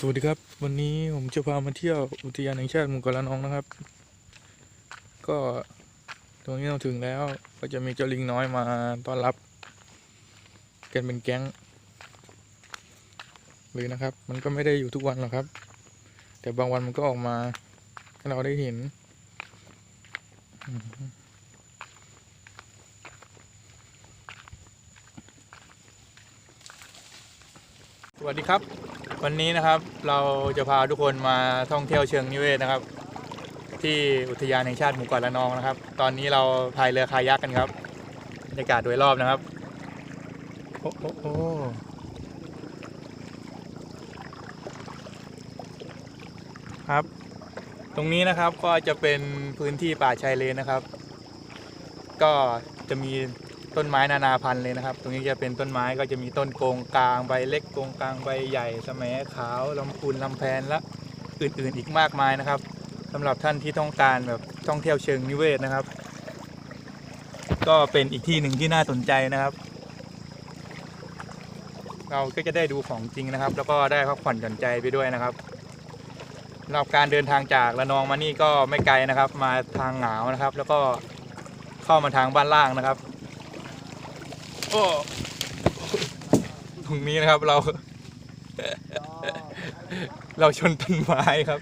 สวัสดีครับ วันนี้ผมจะพามาเที่ยวอุทยานแห่งชาติหมู่เกาะละนองนะครับ ก็ตรงนี้เราถึงแล้วก็จะมีเจ้าลิงน้อยมาต้อนรับ กันเป็นแก๊งเลยนะครับ มันก็ไม่ได้อยู่ทุกวันหรอกครับ แต่บางวันมันก็ออกมาให้เราได้เห็นสวัสดีครับ วันนี้นะครับเราจะพาทุกคนมาท่องเที่ยวเชิงนิเวศนะครับ ที่อุทยานแห่งชาติหมู่เกาะละนองนะครับ ตอนนี้เราพายเรือคายักกันครับบรรยากาศโดยรอบนะครับโอ้โอ้โอครับ ตรงนี้นะครับก็จะเป็นพื้นที่ป่าชายเลนนะครับ ก็จะมี ต้นไม้นานาพันธุ์เลยนะครับ ตรงนี้จะเป็นต้นไม้ก็จะมีต้นโกงกลางใบเล็กโกงกลางใบใหญ่สะแหมขาวลำพูนลำแพนและอื่นๆอีกมากมายนะครับสำหรับท่านที่ต้องการแบบท่องเที่ยวเชิงนิเวศนะครับ ก็เป็นอีกที่หนึ่งที่น่าสนใจนะครับ เราก็จะได้ดูของจริงนะครับ แล้วก็ได้พักผ่อนหย่อนใจไปด้วยนะครับสำหรับการเดินทางจากระนองมานี่ก็ไม่ไกลนะครับ มาทางหงาวนะครับ แล้วก็เข้ามาทางบ้านล่างนะครับ ตรงนี้นะครับเรา เราชนต้นไม้ครับ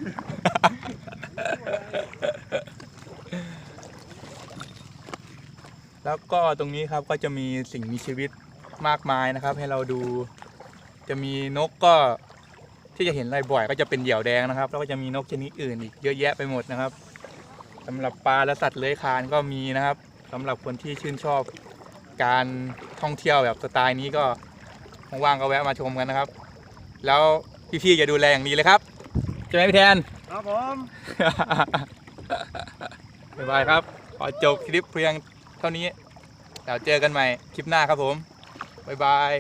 แล้วก็ตรงนี้ครับก็จะมีสิ่งมีชีวิตมากมายนะครับ ให้เราดู จะมีนกก็ที่จะเห็นบ่อยก็จะเป็นเหยี่ยวแดงนะครับ แล้วก็จะมีนกชนิดอื่นอีกเยอะแยะไปหมดนะครับสำหรับปลาและสัตว์เลื้อยคลานก็มีนะครับสำหรับคนที่ชื่นชอบ การท่องเที่ยวแบบสไตล์นี้ก็ว่างๆก็แวะมาชมกันนะครับ แล้วพี่ๆจะดูแลอย่างดีเลยครับใช่ไหมพี่แทน ครับผม บ๊ายบายครับ ขอจบคลิปเพียงเท่านี้เดี๋ยวเจอกันใหม่คลิปหน้าครับผม บ๊ายบาย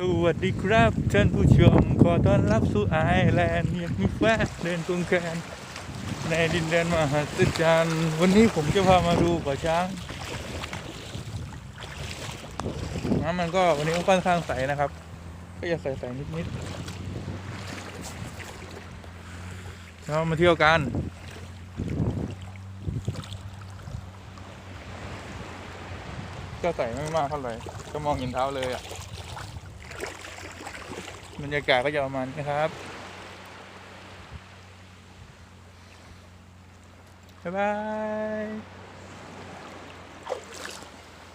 ส วัสดีครับท่านผู้ชม ขอต้อนรับสู่ไอแลนด์ยังมีแฟนเดินตรงแกนในดินแดนมหัศจรรย์วันนี้ผมจะพามาดูป่าช้างน้ำมันก็วันนี้ก็ค่อนข้างใสนะครับ ก็จะใสๆนิดๆเรามาเที่ยวกันก็ใส่ไม่มากเท่าไหร่ก็มองเห็นเท้าเลยอะ บรรยากาศก็จะประมาณนี้ครับ บ๊ายบาย